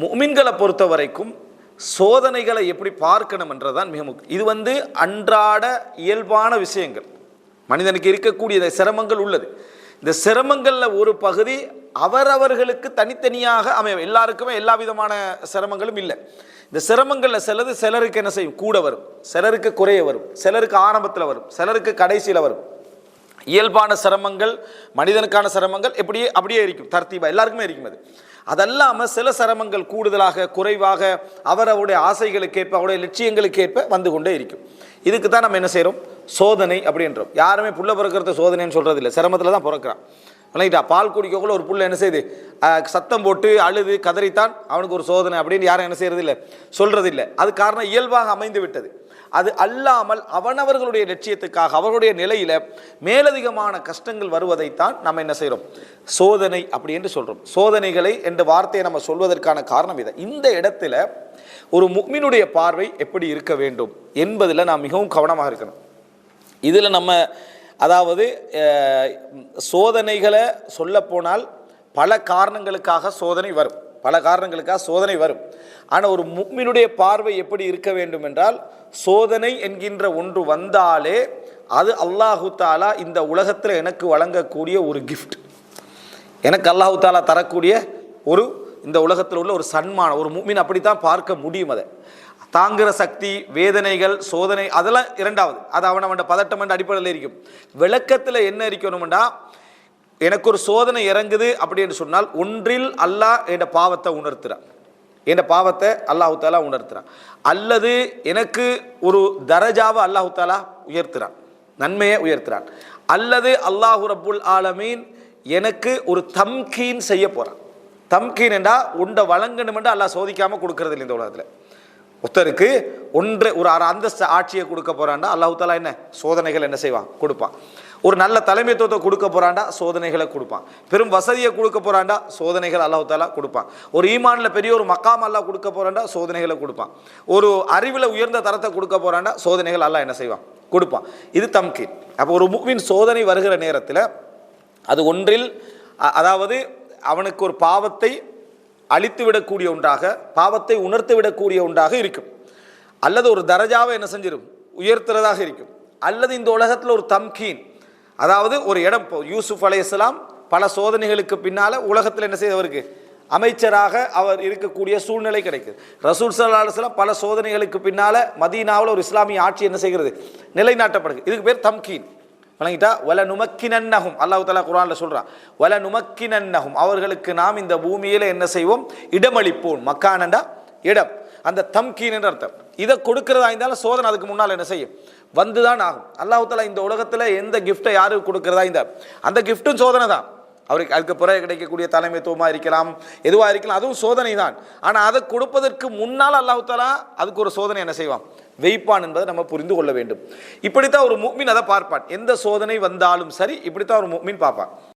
முமின்களை பொறுத்த வரைக்கும் சோதனைகளை எப்படி பார்க்கணும் என்றதான் மிக முக்கியம். இது வந்து அன்றாட இயல்பான விஷயங்கள். மனிதனுக்கு இருக்கக்கூடிய சிரமங்கள் உள்ளது. இந்த சிரமங்களில் ஒரு பகுதி அவரவர்களுக்கு தனித்தனியாக அமையும். எல்லாருக்குமே எல்லா விதமான சிரமங்களும் இல்லை. இந்த சிரமங்களில் சிலது சிலருக்கு என்ன செய்யும்? கூட வரும். சிலருக்கு குறைய வரும். சிலருக்கு ஆரம்பத்தில் வரும். சிலருக்கு கடைசியில் வரும். இயல்பான சிரமங்கள் மனிதனுக்கான சிரமங்கள் எப்படியே அப்படியே இருக்கும் தர்த்தீபா எல்லாருக்குமே இருக்கும் அது. அதல்லாமல் சில சிரமங்கள் கூடுதலாக குறைவாக அவரவருடைய ஆசைகளுக்கேற்ப அவருடைய லட்சியங்களுக்கேற்ப வந்து கொண்டே இருக்கும். இதுக்கு தான் நம்ம என்ன செய்கிறோம் சோதனை அப்படின்றோம். யாருமே புள்ள பிறக்கிறத சோதனைன்னு சொல்கிறது இல்லை சிரமத்தில் தான் பிறக்கிறான். விளங்கிட்டா பால் குடிக்கக்குள்ள ஒரு புள்ள என்ன செய்யுது சத்தம் போட்டு அழுது கதறித்தான் அவனுக்கு ஒரு சோதனை அப்படின்னு யாரும் என்ன செய்யறது இல்லை சொல்றது இல்லை அது காரணம் இயல்பாக அமைந்து விட்டது. அது அல்லாமல் அவனவர்களுடைய லட்சியத்துக்காக அவர்களுடைய நிலையில மேலதிகமான கஷ்டங்கள் வருவதைத்தான் நம்ம என்ன செய்கிறோம் சோதனை அப்படி என்று சொல்றோம். சோதனைகளை என்ற வார்த்தையை நம்ம சொல்வதற்கான காரணம் இதை. இந்த இடத்துல ஒரு முக்மினுடைய பார்வை எப்படி இருக்க வேண்டும் என்பதில் நாம் மிகவும் கவனமாக இருக்கணும். இதில் நம்ம அதாவது சோதனைகளை சொல்லப்போனால் பல காரணங்களுக்காக சோதனை வரும். பல காரணங்களுக்காக சோதனை வரும். ஆனால் ஒரு முக்மினுடைய பார்வை எப்படி இருக்க வேண்டும் என்றால் சோதனை என்கின்ற ஒன்று வந்தாலே அது அல்லாஹு தாலா இந்த உலகத்தில் எனக்கு வழங்கக்கூடிய ஒரு கிஃப்ட் எனக்கு அல்லாஹு தாலா தரக்கூடிய ஒரு இந்த உலகத்தில் உள்ள ஒரு சன்மானம் ஒரு மூமின் அப்படித்தான் பார்க்க முடியும் அதை. தாங்குகிற சக்தி வேதனைகள் சோதனை அதெல்லாம் இரண்டாவது. அது அவன் அவன் பதட்டம் என்ற அடிப்படையில் இருக்கும். விளக்கத்தில் என்ன இருக்கணும்டா எனக்கு ஒரு சோதனை இறங்குது அப்படின்னு சொன்னால் ஒன்றில் அல்லாஹ் என் பாவத்தை உணர்த்துறான். என் பாவத்தை அல்லாஹு தாலா உணர்த்துறான். அல்லது எனக்கு ஒரு தரஜாவை அல்லாஹு தாலா உயர்த்துறான். நன்மையை உயர்த்துறான். அல்லது அல்லாஹு ரபுல் ஆலமீன் எனக்கு ஒரு தம்கீன் செய்ய போகிறான் தம்கீன் என்றால் உண்டை வழங்கணுமென்று அல்லாஹ் சோதிக்காமல் கொடுக்கறது இல்லை இந்த உலகத்தில். ஒருத்தருக்கு ஒன்று ஒரு அரை அந்தஸ்து ஆட்சியை கொடுக்க போறாண்டா அல்லாஹாலா என்ன? சோதனைகள் என்ன செய்வான்? கொடுப்பான். ஒரு நல்ல தலைமைத்துவத்தை கொடுக்க போகிறான்டா சோதனைகளை கொடுப்பான். பெரும் வசதியை கொடுக்க போகிறான்டா சோதனைகள் அல்லாஹு தாலா கொடுப்பான். ஒரு ஈமானில் பெரிய ஒரு மக்காம் அல்லாஹ் கொடுக்க போகிறான்டா சோதனைகளை கொடுப்பான். ஒரு அறிவில் உயர்ந்த தரத்தை கொடுக்க போகிறான்டா சோதனைகள் அல்லா என்ன செய்வான்? கொடுப்பான். இது தம்கீன். அப்போ ஒரு முவின் சோதனை வருகிற நேரத்தில் அது ஒன்றில் அதாவது அவனுக்கு ஒரு பாவத்தை அழித்து விடக்கூடிய ஒன்றாக பாவத்தை உணர்த்து விடக்கூடிய ஒன்றாக இருக்கும். அல்லது ஒரு தரஜாவை என்ன செஞ்சிடும் உயர்த்துறதாக இருக்கும். அல்லது இந்த உலகத்தில் ஒரு தம்கீன் அதாவது ஒரு இடம் இப்போ யூசுப் அலையாம் பல சோதனைகளுக்கு பின்னால் உலகத்தில் என்ன செய்தவருக்கு? அமைச்சராக அவர் இருக்கக்கூடிய சூழ்நிலை கிடைக்குது. ரசூல் சல்லா அலுவலாம் பல சோதனைகளுக்கு பின்னால மதீனாவில் ஒரு இஸ்லாமிய ஆட்சி என்ன செய்கிறது? நிலைநாட்டப்படுது. இதுக்கு பேர் தம்கீன். வழங்கிட்டா வல நுமக்கினன்னகும் அல்லாஹு தலா குரான்ல சொல்கிறான் வல நுமக்கினன்னகும் அவர்களுக்கு நாம் இந்த பூமியில் என்ன செய்வோம்? இடமளிப்போம். மக்கானண்டா இடம். அந்த தம்கீன் அர்த்தம். இதை கொடுக்கறதா இருந்தாலும் சோதனை அதுக்கு முன்னால் என்ன செய்யும்? வந்துதான் ஆகும். அல்லாஹு தலா இந்த உலகத்தில் எந்த கிஃப்ட்டை யாருக்கு கொடுக்கறதா இந்த அந்த கிஃப்ட்டும் சோதனை தான். அவருக்கு அதுக்கு பிறகு கிடைக்கக்கூடிய தலைமைத்துவமாக இருக்கலாம் எதுவாக இருக்கலாம் அதுவும் சோதனை தான் ஆனால் அதை கொடுப்பதற்கு முன்னால் அல்லாஹு தஆலா அதுக்கு ஒரு சோதனை என்ன செய்வான்? வைப்பான் என்பதை நம்ம புரிந்து கொள்ள வேண்டும். இப்படித்தான் ஒரு மூமின் அதை பார்ப்பான். எந்த சோதனை வந்தாலும் சரி இப்படித்தான் ஒரு மூமின் பார்ப்பான்.